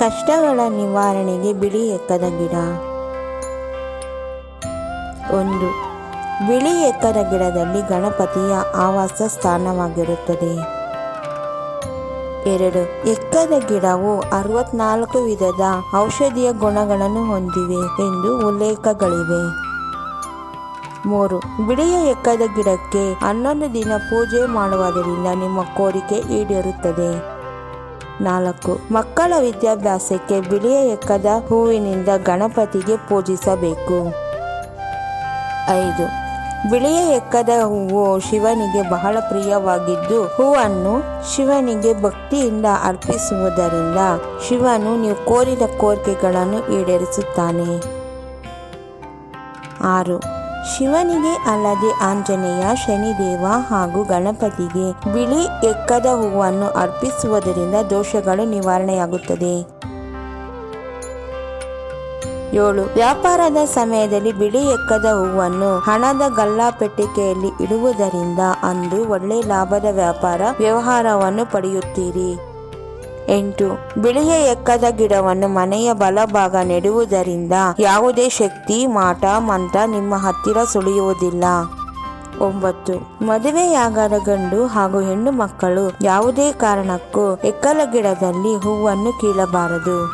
ಕಷ್ಟಗಳ ನಿವಾರಣೆಗೆ ಬಿಳಿ ಎಕ್ಕದ ಗಿಡ. ಒಂದು, ಬಿಳಿ ಎಕ್ಕದ ಗಿಡದಲ್ಲಿ ಗಣಪತಿಯ ಆವಾಸ ಸ್ಥಾನವಾಗಿರುತ್ತದೆ. ಎರಡು ಎಕ್ಕದ ಗಿಡವು ಅರವತ್ನಾಲ್ಕು ವಿಧದ ಔಷಧೀಯ ಗುಣಗಳನ್ನು ಹೊಂದಿವೆ ಎಂದು ಉಲ್ಲೇಖಗಳಿವೆ. ಮೂರು, ಬಿಳಿಯ ಎಕ್ಕದ ಗಿಡಕ್ಕೆ ಹನ್ನೊಂದು ದಿನ ಪೂಜೆ ಮಾಡುವುದರಿಂದ ನಿಮ್ಮ ಕೋರಿಕೆ ಈಡೇರುತ್ತದೆ. ನಾಲ್ಕು. ಮಕ್ಕಳ ವಿದ್ಯಾಭ್ಯಾಸಕ್ಕೆ ಬಿಳಿಯ ಎಕ್ಕದ ಹೂವಿನಿಂದ ಗಣಪತಿಗೆ ಪೂಜಿಸಬೇಕು. ಐದು. ಬಿಳಿಯ ಎಕ್ಕದ ಹೂವು ಶಿವನಿಗೆ ಬಹಳ ಪ್ರಿಯವಾಗಿದ್ದು, ಹೂವನ್ನು ಶಿವನಿಗೆ ಭಕ್ತಿಯಿಂದ ಅರ್ಪಿಸುವುದರಿಂದ ಶಿವನು ನೀವು ಕೋರಿದ ಕೋರಿಕೆಗಳನ್ನು ಈಡೇರಿಸುತ್ತಾನೆ. ಆರು. ಶಿವನಿಗೆ ಅಲ್ಲದೆ ಆಂಜನೇಯ, ಶನಿದೇವ ಹಾಗೂ ಗಣಪತಿಗೆ ಬಿಳಿ ಎಕ್ಕದ ಹೂವನ್ನು ಅರ್ಪಿಸುವುದರಿಂದ ದೋಷಗಳು ನಿವಾರಣೆಯಾಗುತ್ತದೆ. ಏಳು. ವ್ಯಾಪಾರದ ಸಮಯದಲ್ಲಿ ಬಿಳಿ ಎಕ್ಕದ ಹೂವನ್ನು ಹಣದ ಗಲ್ಲಾಪೆಟ್ಟಿಗೆಯಲ್ಲಿ ಇಡುವುದರಿಂದ ಅಂದು ಒಳ್ಳೆ ಲಾಭದ ವ್ಯಾಪಾರ ವ್ಯವಹಾರವನ್ನು ಪಡೆಯುತ್ತೀರಿ. ಎಂಟು. ಬಿಳಿಯ ಎಕ್ಕದ ಗಿಡವನ್ನು ಮನೆಯ ಬಲಭಾಗ ನೆಡುವುದರಿಂದ ಯಾವುದೇ ಶಕ್ತಿ, ಮಾಟ, ಮಂತ್ರ ನಿಮ್ಮ ಹತ್ತಿರ ಸುಳಿಯುವುದಿಲ್ಲ. ಒಂಬತ್ತು. ಮದುವೆಯಾಗದ ಗಂಡು ಹಾಗೂ ಹೆಣ್ಣು ಮಕ್ಕಳು ಯಾವುದೇ ಕಾರಣಕ್ಕೂ ಎಕ್ಕಲ ಗಿಡದಲ್ಲಿ ಹೂವನ್ನು ಕೀಳಬಾರದು.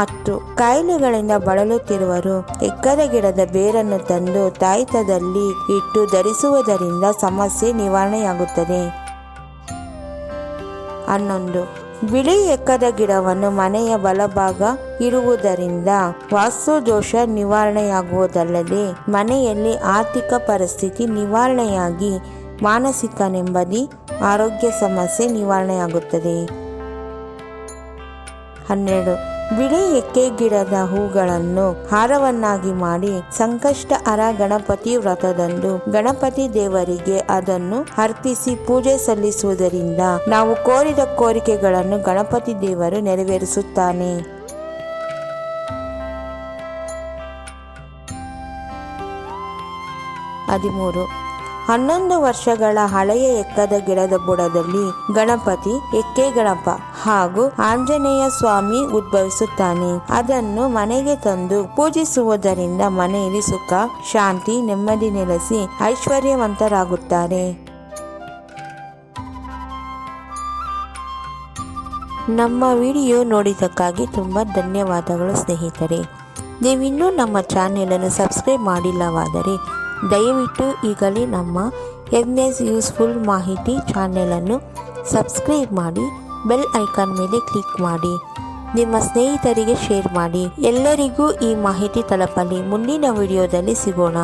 ಹತ್ತು. ಕಾಯಿಲೆಗಳಿಂದ ಬಳಲುತ್ತಿರುವರು ಎಕ್ಕದ ಗಿಡದ ಬೇರನ್ನು ತಂದು ತಾಯಿತದಲ್ಲಿ ಇಟ್ಟು ಧರಿಸುವುದರಿಂದ ಸಮಸ್ಯೆ ನಿವಾರಣೆಯಾಗುತ್ತದೆ. ಹನ್ನೊಂದು. ಬಿಳಿ ಎಕ್ಕದ ಗಿಡವನ್ನು ಮನೆಯ ಬಲಭಾಗ ಇರುವುದರಿಂದ ವಾಸ್ತು ದೋಷ ನಿವಾರಣೆಯಾಗುವುದಲ್ಲದೆ ಮನೆಯಲ್ಲಿ ಆರ್ಥಿಕ ಪರಿಸ್ಥಿತಿ ನಿವಾರಣೆಯಾಗಿ ಮಾನಸಿಕ ನೆಮ್ಮದಿ ಆರೋಗ್ಯ ಸಮಸ್ಯೆ ನಿವಾರಣೆಯಾಗುತ್ತದೆ. ಹನ್ನೆರಡು. ಬಿಳಿ ಎಕ್ಕೆ ಗಿಡದ ಹೂಗಳನ್ನು ಹಾರವನ್ನಾಗಿ ಮಾಡಿ ಸಂಕಷ್ಟ ಅರ ಗಣಪತಿ ವ್ರತದಂದು ಗಣಪತಿ ದೇವರಿಗೆ ಅದನ್ನು ಅರ್ಪಿಸಿ ಪೂಜೆ ಸಲ್ಲಿಸುವುದರಿಂದ ನಾವು ಕೋರಿದ ಕೋರಿಕೆಗಳನ್ನು ಗಣಪತಿ ದೇವರು ನೆರವೇರಿಸುತ್ತಾನೆ. ಹದಿಮೂರು. ಹನ್ನೊಂದು ವರ್ಷಗಳ ಹಳೆಯ ಎಕ್ಕದ ಗಿಡದ ಬುಡದಲ್ಲಿ ಗಣಪತಿ, ಎಕ್ಕೆ ಗಣಪ ಹಾಗೂ ಆಂಜನೇಯ ಸ್ವಾಮಿ ಉದ್ಭವಿಸುತ್ತಾನೆ. ಅದನ್ನು ಮನೆಗೆ ತಂದು ಪೂಜಿಸುವುದರಿಂದ ಮನೆಯಲ್ಲಿ ಸುಖ, ಶಾಂತಿ, ನೆಮ್ಮದಿ ನೆಲೆಸಿ ಐಶ್ವರ್ಯವಂತರಾಗುತ್ತಾರೆ. ನಮ್ಮ ವಿಡಿಯೋ ನೋಡಿದ್ದಕ್ಕಾಗಿ ತುಂಬ ಧನ್ಯವಾದಗಳು ಸ್ನೇಹಿತರೆ. ನೀವಿನ್ನೂ ನಮ್ಮ ಚಾನೆಲನ್ನು ಸಬ್ಸ್ಕ್ರೈಬ್ ಮಾಡಿಲ್ಲವಾದರೆ ದಯವಿಟ್ಟು ಈಗಲೇ ನಮ್ಮ ಎಂ ಎಸ್ ಯೂಸ್ಫುಲ್ ಮಾಹಿತಿ ಚಾನೆಲನ್ನು ಸಬ್ಸ್ಕ್ರೈಬ್ ಮಾಡಿ, ಬೆಲ್ ಐಕಾನ್ ಮೇಲೆ ಕ್ಲಿಕ್ ಮಾಡಿ, ನಿಮ್ಮ ಸ್ನೇಹಿತರಿಗೆ ಶೇರ್ ಮಾಡಿ. ಎಲ್ಲರಿಗೂ ಈ ಮಾಹಿತಿ ತಲುಪಲಿ. ಮುಂದಿನ ವಿಡಿಯೋದಲ್ಲಿ ಸಿಗೋಣ.